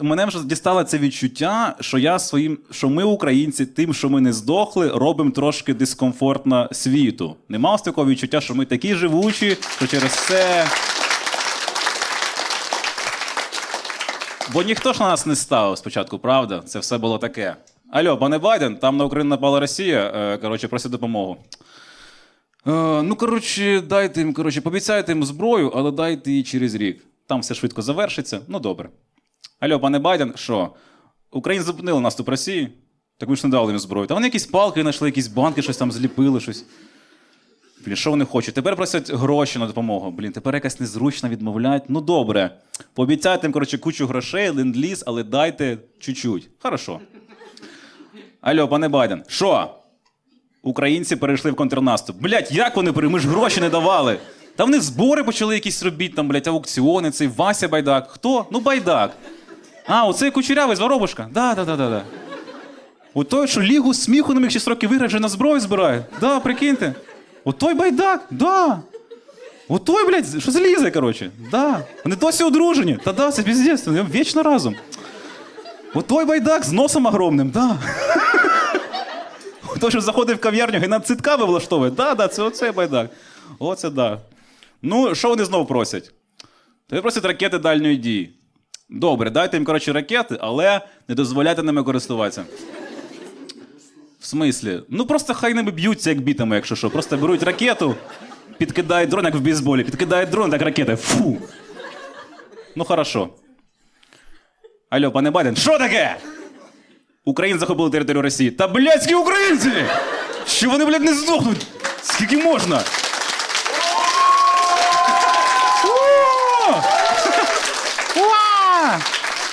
мене вже дістало це відчуття, що я своїм, що ми, українці, тим, що ми не здохли, робимо трошки дискомфортно світу. Нема ось такого відчуття, що ми такі живучі, що через це. Бо ніхто ж на нас не ставив спочатку, правда? Це все було таке. Алло, пане Байден, там на Україну напала Росія. Е, коротше, просить допомогу. Е, ну, коротше, дайте їм, коротше, пообіцяйте їм зброю, але дайте її через рік. Там все швидко завершиться. Ну, добре. Алло, пане Байден, що? Україна зупинила наступ Росії? Так ми ж не дали їм зброю. Та вони якісь палки знайшли, якісь банки, щось там зліпили, щось. Блін, що вони хочуть? Тепер просять гроші на допомогу. Блін, тепер якась незручно відмовляють. Ну добре. Пообіцяйте їм, коротше, кучу грошей, ленд-ліз, але дайте чуть-чуть. Хорошо. Алло, пане Байден, що? Українці перейшли в контрнаступ. Блять, як вони перейшли? Ми ж гроші не давали. Та вони збори почали якісь робити, там, блять, аукціони, цей Вася Байдак. Хто? Ну, байдак. А, оцей кучерявий з воробушка? Да, да, да, да, да. У той, що лігу сміху не міг 6 років виграти, вже на зброю збирає. Да, прикиньте. От той байдак, да. От той, блядь, що залізе, коротше. Да. Вони досі одружені. Та да, це піздець, вони вічно разом. От той байдак з носом огромним, да. Той, що заходить в кав'ярню, геноцид кави влаштовує. Да, да, це оцей байдак. Оце да. Ну, що вони знову просять? Тобі просять ракети дальньої дії. Добре, дайте їм, коротше, ракети, але не дозволяйте ними користуватися. В смислі? Ну просто хай ними б'ються, як бітами, якщо що. Просто беруть ракету, підкидають дрон, як в бейсболі, підкидають дрон, так ракети. Фу. Ну, хорошо. Алло, пане Байден, що таке? Українці захопили територію Росії. Та блядські українці! Що вони, блядь, не здохнуть? Скільки можна?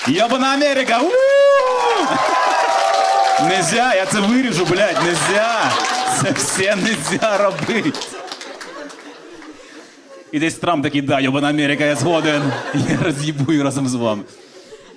Йобана Америка! Нельзя, я це виріжу, блядь, нельзя. Це все нельзя робити. І десь Трамп такий, да, йобана Америка, я згоден. Я роз'їбую разом з вами.